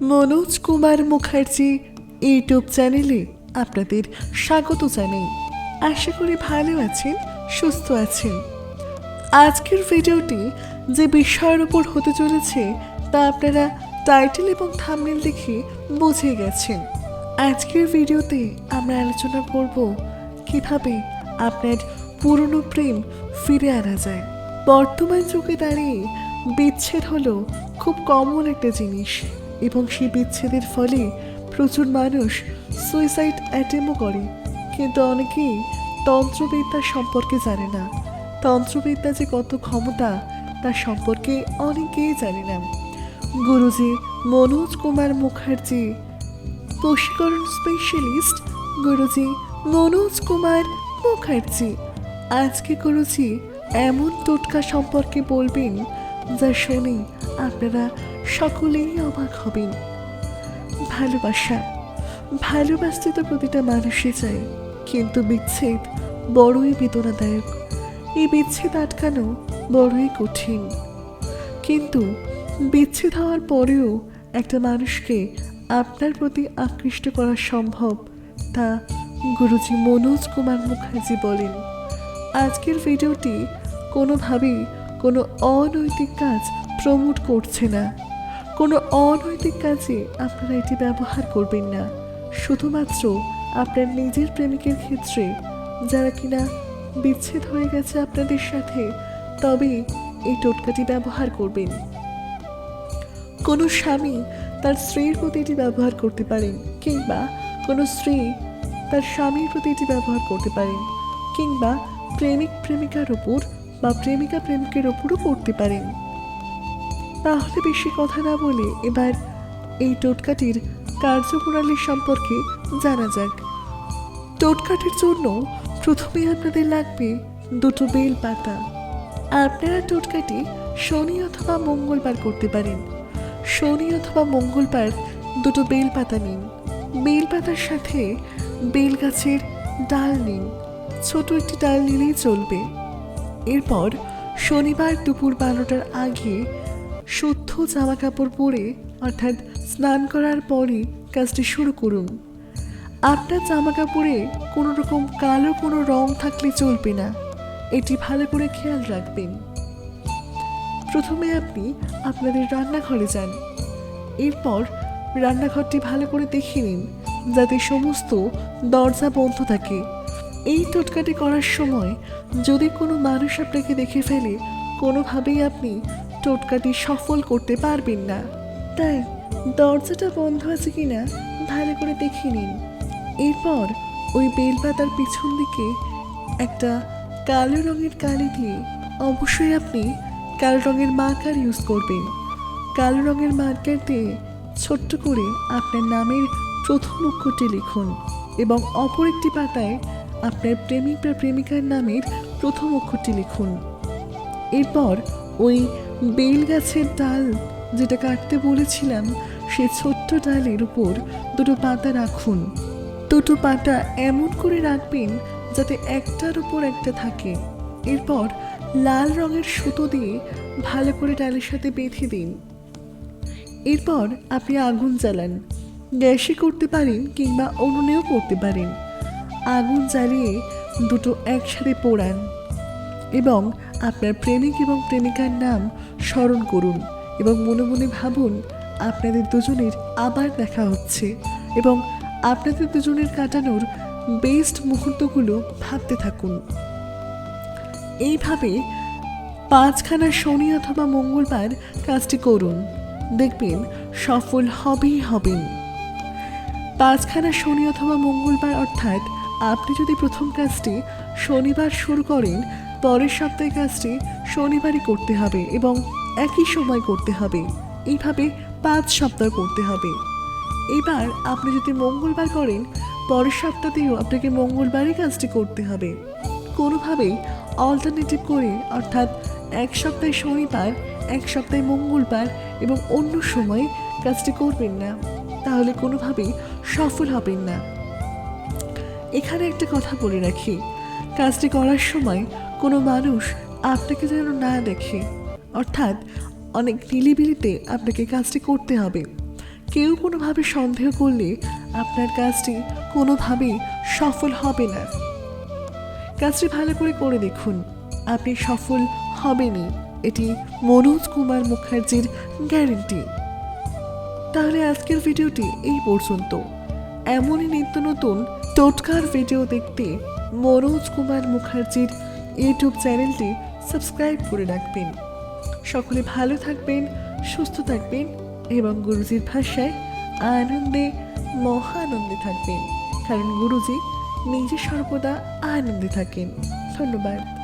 Manoj Kumar Mukherjee YouTube চ্যানেলে আপনাদের স্বাগত জানাই। আশা করি ভালো আছেন, সুস্থ আছেন। আজকের ভিডিওটি যে বিষয়ের উপর হতে চলেছে তা আপনারা টাইটেল এবং থাম্বনেল দেখে বুঝে গেছেন। আজকের ভিডিওতে আমরা আলোচনা করব কীভাবে আপনার পুরনো প্রেম ফিরে আনা যায়। বর্তমান যুগে দাঁড়িয়ে বিচ্ছেদ হলো খুব কমন একটা জিনিস। এবং সেই বিচ্ছেদের ফলে প্রচুর মানুষ সুইসাইড অ্যাটেম্পও করে। কিন্তু অনেকেই তন্ত্রবিদ্যা সম্পর্কে জানে না। তন্ত্রবিদ্যা যে কত ক্ষমতা তার সম্পর্কে অনেকেই জানে না। গুরুজি মনোজ কুমার মুখার্জি, বশীকরণ স্পেশালিস্ট গুরুজি মনোজ কুমার মুখার্জি। আজকে গুরুজি এমন টোটকা সম্পর্কে বলবেন, যা শুনে আপনারা সকলেই অবাক হবেন। ভালোবাসা, ভালোবাসতে তো প্রতিটা মানুষই চাই কিন্তু বিচ্ছেদ বড়ই বেদনাদায়ক। এই বিচ্ছেদ আটকানো বড়ই কঠিন। কিন্তু বিচ্ছেদ হওয়ার পরেও একটা মানুষকে আপনার প্রতি আকৃষ্ট করা সম্ভব তা গুরুজি মনোজ কুমার মুখার্জি বলেন। আজকের ভিডিওটি কোনোভাবেই কোনো অনৈতিক কাজ প্রমোট করছে না। কোনো অনৈতিক কাজে আপনারা এটি ব্যবহার করবেন না। শুধুমাত্র আপনার নিজের প্রেমিকের ক্ষেত্রে, যারা কিনা বিচ্ছেদ হয়ে গেছে আপনাদের সাথে, তবে এই টোটকাটি ব্যবহার করবেন। কোনো স্বামী তার স্ত্রীর প্রতি এটি ব্যবহার করতে পারেন, কিংবা কোনো স্ত্রী তার স্বামীর প্রতি এটি ব্যবহার করতে পারেন, কিংবা প্রেমিক প্রেমিকার ওপর বা প্রেমিকা প্রেমিকের ওপরও করতে পারেন। তাহলে বেশি কথা না বলে এবার এই টোটকাটির কার্যপ্রণালী সম্পর্কে জানা যাক। টোটকাটির জন্য প্রথমে আপনাদের লাগবে দুটো বেল পাতা আপনারা টোটকাটি শনি অথবা মঙ্গলবার করতে পারেন। শনি অথবা মঙ্গলবার দুটো বেল পাতা নিন। বেল পাতার সাথে বেল গাছের ডাল নিন। ছোট একটি ডাল নিলেই চলবে। এরপর শনিবার দুপুর বারোটার আগে শুদ্ধ জামা কাপড় পরে, অর্থাৎ স্নান করার পরই কাজটি শুরু করুন। আপনার জামা কাপড়ে কোনো রকম কালো কোনো রং থাকলে চলবে না। এটি ভালো করে খেয়াল রাখবেন। প্রথমে আপনি আপনাদের রান্নাঘরে যান। এরপর রান্নাঘরটি ভালো করে দেখে নিন, যাতে সমস্ত দরজা বন্ধ থাকে। এই টোটকাটি করার সময় যদি কোনো মানুষ আপনাকে দেখে ফেলে, কোনোভাবেই আপনি টোটকাটি সফল করতে পারবেন না। তাই দরজাটা বন্ধ আছে কিনা ভালো করে দেখে নিন। এরপর ওই বেলপাতার পিছন দিকে একটা কালো রঙের কালি দিয়ে অবশ্যই আপনি কালো রঙের মার্কার ইউজ করবেন। কালো রঙের মার্কার দিয়ে ছোট্ট করে আপনার নামের প্রথম অক্ষরটি লিখুন এবং অপর একটি পাতায় আপনার প্রেমিক বা প্রেমিকার নামের প্রথম অক্ষরটি লিখুন। এরপর ওই বেল গাছের ডাল যেটা কাটতে বলেছিলাম, সে ছোট্ট ডালের উপর দুটো পাতা রাখুন। দুটো পাতা এমন করে রাখবেন যাতে একটার উপর একটা থাকে। এরপর লাল রঙের সুতো দিয়ে ভালো করে ডালের সাথে বেঁধে দিন। এরপর আপনি আগুন জ্বালান। গ্যাসে করতে পারেন কিংবা উনুনেও করতে পারেন। আগুন জ্বালিয়ে দুটো একসাথে পোড়ান। এবং আপনার প্রেমিক এবং প্রেমিকার নাম স্মরণ করুন এবং মনে মনে ভাবুন, আপনাদের দুজনের আবার দেখা হচ্ছে এবং আপনাদের দুজনের কাটানোর বেস্ট মুহূর্তগুলো ভাবতে থাকুন। এইভাবে পাঁচখানা শনি অথবা মঙ্গলবার কাজটি করুন। দেখবেন সফল হবেই হবেন। পাঁচখানা শনি অথবা মঙ্গলবার অর্থাৎ আপনি যদি প্রথম কাজটি শনিবার শুরু করেন পরের সপ্তাহে কাজটি শনিবারই করতে হবে এবং একই সময় করতে হবে। এইভাবে পাঁচ সপ্তাহ করতে হবে। এবার আপনি যদি মঙ্গলবার করেন, পরের সপ্তাহতেও আপনাকে মঙ্গলবারই কাজটি করতে হবে। কোনোভাবেই অল্টারনেটিভ করে অর্থাৎ এক সপ্তাহে শনিবার, এক সপ্তাহে মঙ্গলবার এবং অন্য সময় কাজটি করবেন না, তাহলে কোনোভাবেই সফল হবেন না। এখানে একটা কথা বলে রাখি। কাজটি করার সময় কোনো মানুষ আপনাকে যেন না দেখে। অর্থাৎ অনেক নিলিবিলিতে আপনাকে কাজটি করতে হবে। কেউ কোনোভাবে সন্দেহ করলে আপনার কাজটি কোনোভাবেই সফল হবে না। কাজটি ভালো করে করে দেখুন, আপনি সফল হবেনই। এটি মনোজ কুমার মুখার্জির গ্যারেন্টি। তাহলে আজকের ভিডিওটি এই পর্যন্ত। এমনই নিত্য নতুন টোটকার ভিডিও দেখতে মনোজ কুমার মুখার্জির ইউটিউব চ্যানেলটি সাবস্ক্রাইব করে রাখবেন। সকলে ভালো থাকবেন, সুস্থ থাকবেন এবং গুরুজির ভাষায় আনন্দে, মহানন্দে থাকবেন। কারণ গুরুজি নিজে সর্বদা আনন্দে থাকেন। ধন্যবাদ।